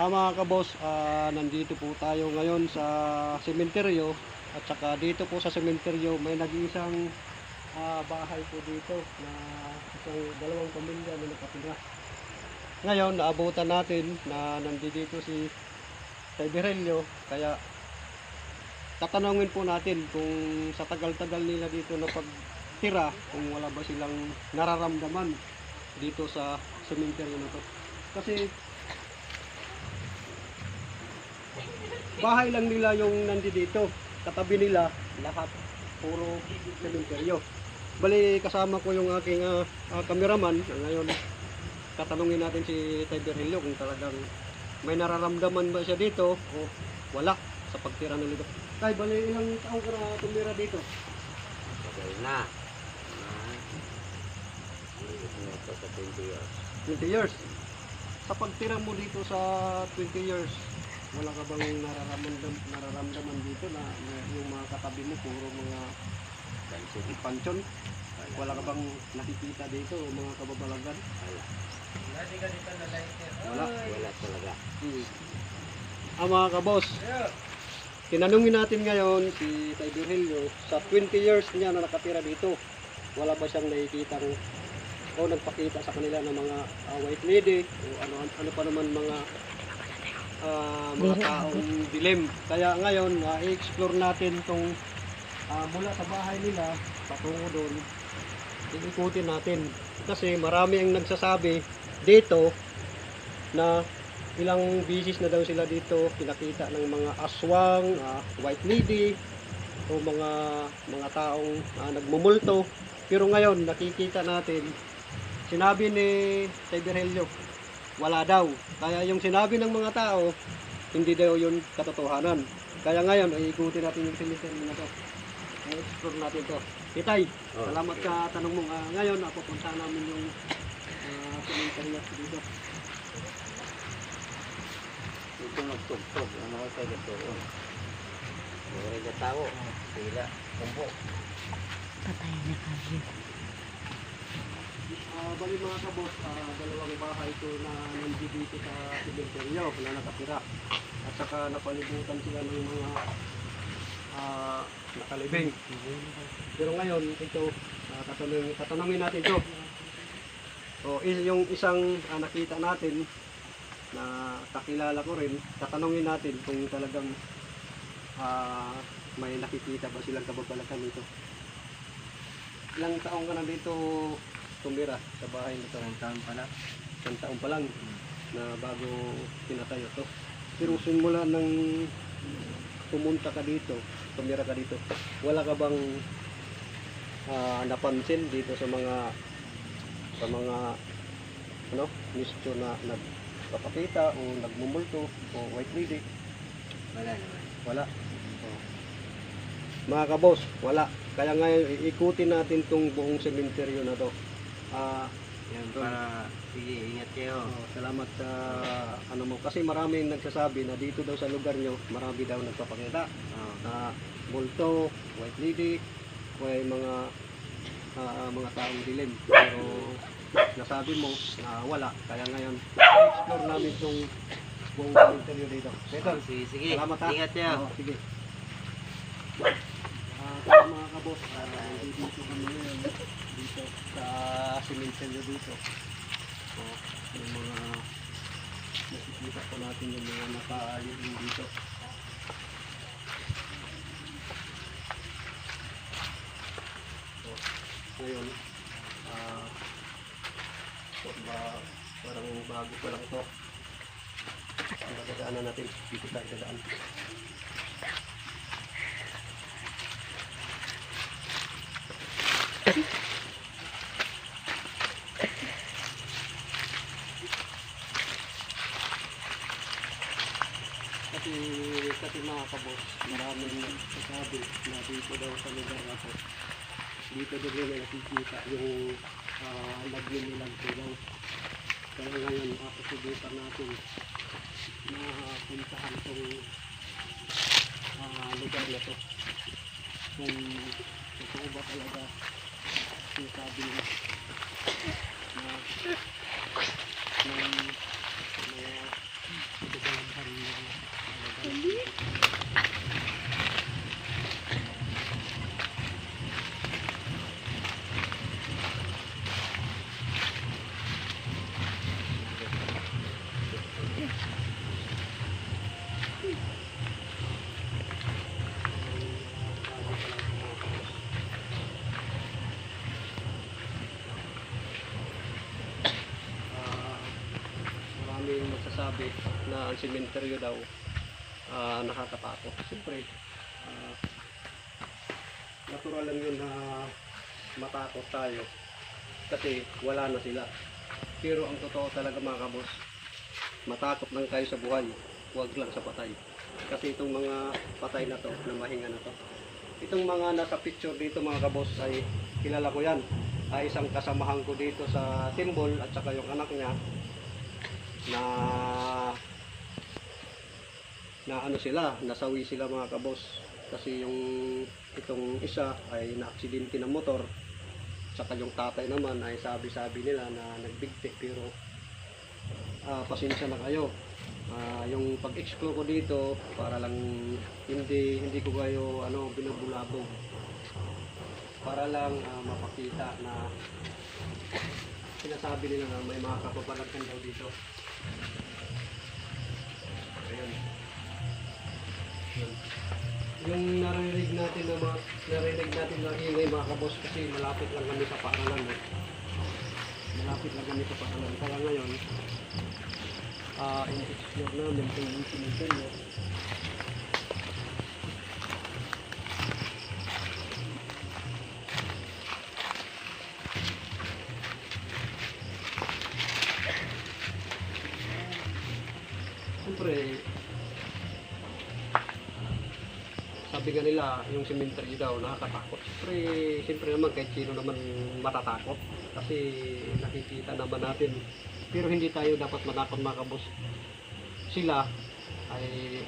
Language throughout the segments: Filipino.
Ah, mga kabos, ah, nandito po tayo ngayon sa sementeryo at saka dito po sa sementeryo may nag-iisang ah, bahay po dito na isang dalawang pamilya na nakatira. Ngayon, naabutan natin na nandito si Tiberelio kaya tatanungin po natin kung sa tagal-tagal nila dito na pagtira kung wala ba silang nararamdaman dito sa sementeryo na to. Kasi bahay lang nila yung nandito. Katabi nila, lahat puro sementeryo. Bali, kasama ko yung aking ah, ah, cameraman. Ngayon, tatanungin natin si Tiberhelio kung talagang may nararamdaman ba siya dito o wala sa pagtira ng dito. Tay, bali, ilang taong ka na tumira dito? Okay na. Sa 20 years? 20 years. Sa pagtira mo dito sa 20 years, wala ka bang nararamdaman, nararamdaman dito na, na yung mga katabi mo puro mga Pansin. pansyon? Wala. Wala ka bang nakikita dito mga kababalagan? Wala. Wala. Wala talaga. Hmm. Ah, mga kabos, tinanungin natin ngayon si Tay Virgilio, sa 20 years niya na nakatira dito, wala ba siyang nakikita o nagpakita sa kanila ng mga ah, white lady o ano, ano pa naman mga ah, mga Dili. taong dilim. Kaya ngayon, ah, i-explore natin tong ah, mula sa bahay nila patungo doon. Iikutin natin. Kasi marami ang nagsasabi dito na ilang bisis na daw sila dito pinakita ng mga aswang, ah, white lady o mga mga taong ah, nagmumulto. Pero ngayon nakikita natin sinabi ni Tiberhelio wala daw. Kaya yung sinabi ng mga tao hindi daw yun katotohanan. Kaya ngayon ay ikutin natin yung cemetery na to. I-explore natin to. Itay, Oh, salamat sige. sa tanong mo. Ah, ngayon, napupunta namin yung uh, cemetery dito. Ito nagtugtog. Ano ko sa gatoon? Wala na tao. Sila. Kumpo. Patay na kayo. Ah, bali mga kabos, ah, dalawang bahay ito na nandito dito sa cemeteryo na nakatira. At saka napalibutan sila ng mga ah, nakalibing. Pero ngayon, ito, uh, tatanungin, tatanungin natin ito. So, yung isang ah, nakita natin na kakilala ko rin, tatanungin natin kung talagang ah, may nakikita ba silang kababalakan dito. Ilang taong ka na dito tumira sa bahay nito? Isang taon pa na. Isang taon pa lang na bago tinatayo to. Pero simula nang pumunta ka dito, tumira ka dito, wala ka bang ah, napansin dito sa mga sa mga ano, misto na nagpapakita o nagmumulto o white lady? Wala naman. Wala. Oh. Mga kabos, wala. Kaya ngayon, iikutin natin tong buong sementeryo na to. Ah, Yan para. Sige, ingat kayo. Oh, salamat sa ano mo kasi maraming nagsasabi na dito daw sa lugar nyo marami daw nagpapakita Oh. na multo, white lady, o ay mga ah, mga taong dilim. Pero nasabi mo na wala. Kaya ngayon, explore namin itong buong interview dito. Ito, Sige, sige. salamat ha. Ingat kayo. Oo, sige. Mga kabos, ah, dito kami ngayon dito sa cementerio dito. So, yung mga nakikita po natin yung mga nakaayon dito. So, ngayon, ah, so, ba, parang bago pa lang to. Ang dadaanan natin, dito tayo dadaan. Mga kabos, maraming nagsasabi na dito daw sa lugar na to. Dito daw nila nakikita yung uh, lagyan nilang tugaw. Kaya ngayon, papasubukan natin na puntahan itong ah, lugar na to. Kung totoo ba talaga sinasabi nila na ng mga maraming magsasabi na ang sementeryo daw ah, nakakatakot. Siyempre, ah, natural lang yun na matakot tayo kasi wala na sila. Pero ang totoo talaga mga kabos, matakot lang kayo sa buhay, huwag lang sa patay. Kasi itong mga patay na to, na mahinga na to, itong mga nasa picture dito mga kabos ay kilala ko yan. Ay isang kasamahan ko dito sa Timbol at saka yung anak niya na na ano sila, nasawi sila mga kabos. Kasi yung itong isa ay na-aksidente ng motor. Saka yung tatay naman ay sabi-sabi nila na nagbigti pero ah, pasensya na kayo. Ah, yung pag-explore ko dito para lang hindi hindi ko kayo ano binubulabog. Para lang ah, mapakita na sinasabi nila na may mga kapapalagan daw dito. Ayun. Yun. Yung narinig natin na mga, narinig natin na ingay mga kabos kasi malapit lang kami sa paaralan. Eh. Malapit lang kami sa paaralan. Kaya ngayon, ah in-explore namin itong cemetery. Siyempre, nila, yung cemetery daw, nakakatakot. Siyempre, siyempre naman, kahit sino naman matatakot. Kasi nakikita naman natin. Pero hindi tayo dapat matakot mga kabos. Sila, ay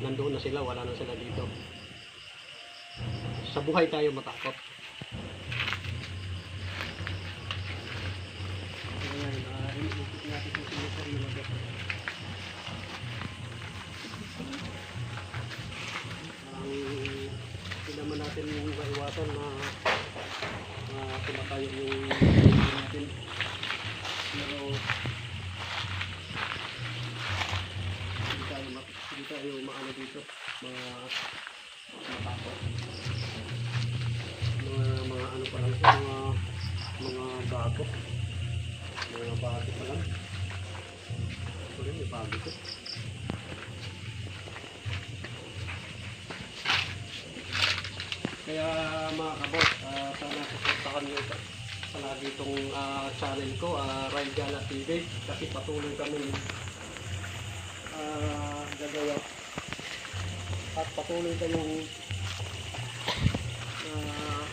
nandoon na sila, wala na sila dito. Sa buhay tayo matakot. Ngayon, uh, iniikot natin yung cemetery natin maiwasan na na tumatayo yung natin. Pero hindi tayo ma hindi tayo maano dito mga matakot mga mga ano pa lang mga mga bago. Mga bago pa lang. Ito rin bago ito Kaya mga kabos, ah, sana suportahan nyo sa lagi itong ah, channel ko, uh, Ryan Gala TV, kasi patuloy kami uh, gagawa. At patuloy kayong uh,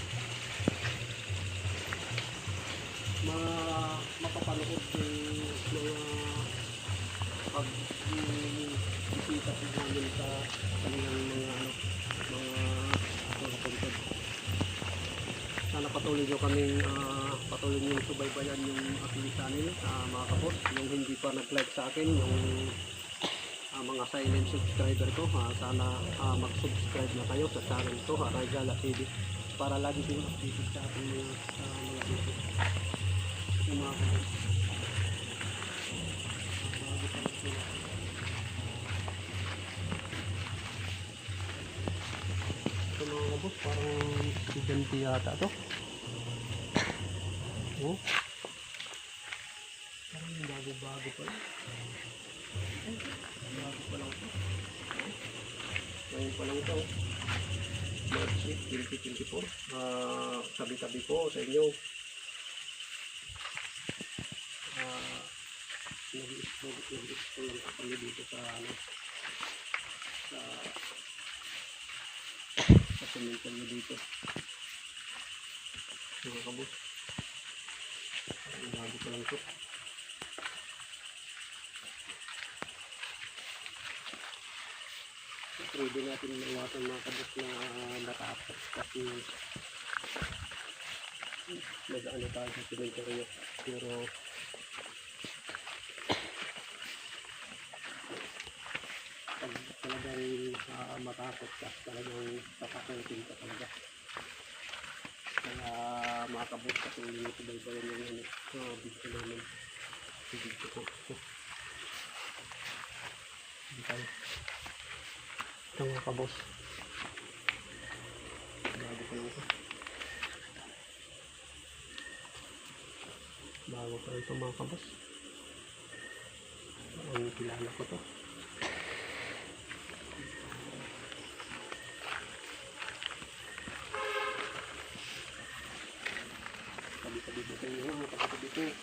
ma mapapanood ng mga pag mm, po namin sa kanilang mga ano, patuloy nyo kaming ah, patuloy nyo subaybayan yung aking channel, ah, mga kapos. Yung hindi pa nag-like sa akin, yung ah, mga silent subscriber ko, ah, sana ah, mag-subscribe na kayo sa channel ko, ah, Ragala TV, para lagi din updated sa ating mga, sa mga video. Yung mga kapos. Ito parang ganti yata to. Oh. Parang bago-bago pa. Bago pa lang to. Ngayon pa lang to. March 8, 2024. Ah, sabi-sabi ko sa inyo. Ah, nag-explore kami dito sa ano sa sa cemetery dito. Mga kabos. Ito. Pwede natin maiwasan mga kabos na matapos kasi nag-ano tayo sa cemetery pero pag talagang uh, matakot ka, talagang tatakutin ka talaga. Kaya mga kabos patuloy nyo subaybayan yung ano, uh, video namin. Video ko. Hindi tayo. Ito mga kabos. Bago pa lang ito. Bago pa ito mga kabos. Ang kilala ko to. Tabi-tabi po kayo.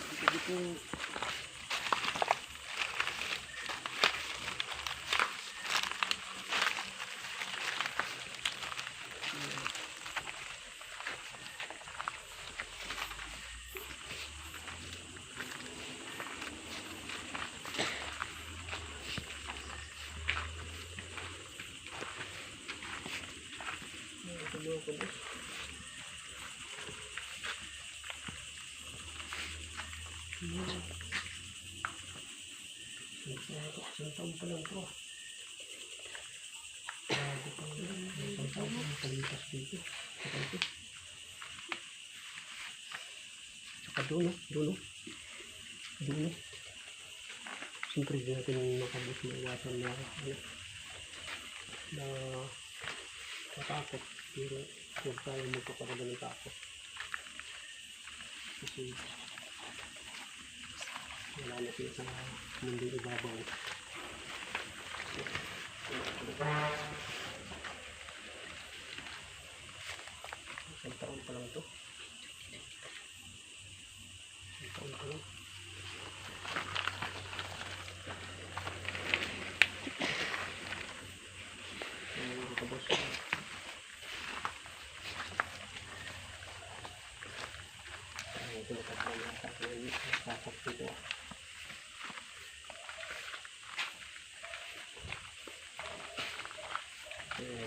Tabi-tabi po. Tabi-tabi po. Hmm. Taon pa lang to. Bago pa lang. Isang taon pa lang palipas dito. Saka ito. Saka oh. oh. doon. oh. Siyempre, hindi natin makabos na iwasan na, ano, na matakot. Pero huwag tayo magkakaraga ng takot. Kasi wala na sila sa mundo ibabaw. Isang taon pa lang to. Isang taon pa lang. Ayun, kabos. Ay, ito, tatlo na tatlo yun. Takot dito.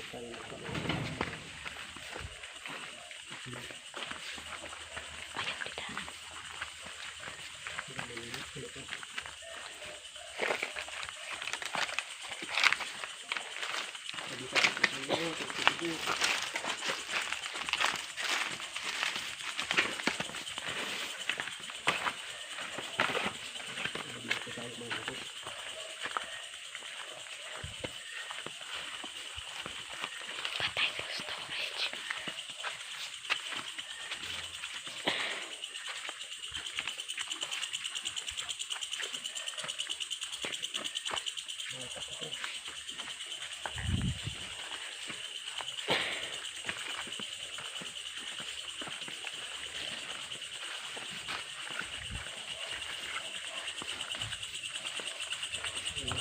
Eh, tayo na pala. Patay po storage.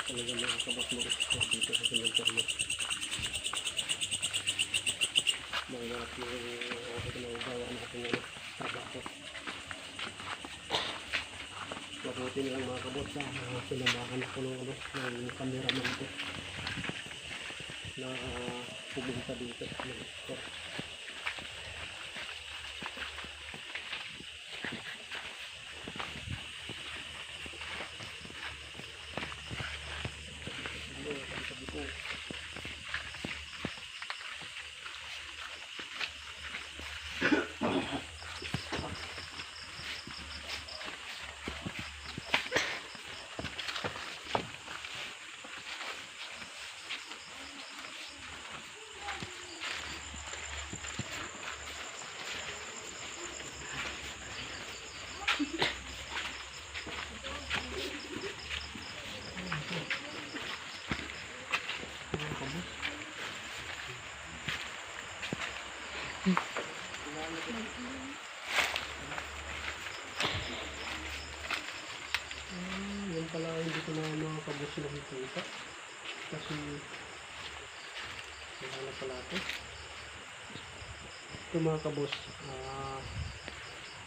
Talaga nakakabak mo dito sa cemetery. Mahirap yung ako ginagawa natin ano, trabaho. Mabuti nilang mga kabot sa uh, sinamahan ako ng ano, ng cameraman ko na uh, pumunta dito. So, sabi ko, mga kabot. Ah, yan pala hindi ko na mga kabos nakikita. Kasi wala na pala ito. Ito mga kabos, ah,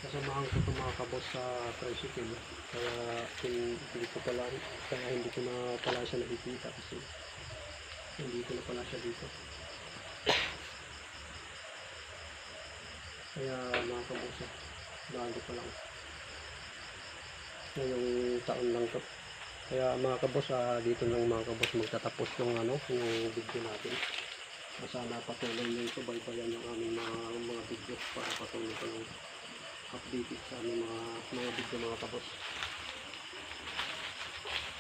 kasamahan ko ito mga kabos sa tricycle. Kaya hin- hindi ko pala, kaya hindi ko na pala siya nakikita kasi hindi ko na pala siya dito. Kaya mga kabos, ah, bago pa lang ngayong taon lang to. Kaya mga kabos, ah, dito lang mga kabos magtatapos yung ano, yung video natin. Sana patuloy nyo ito, baybayan yung aming mga, mga video para patuloy kayong updated sa aming mga, mga video mga kabos.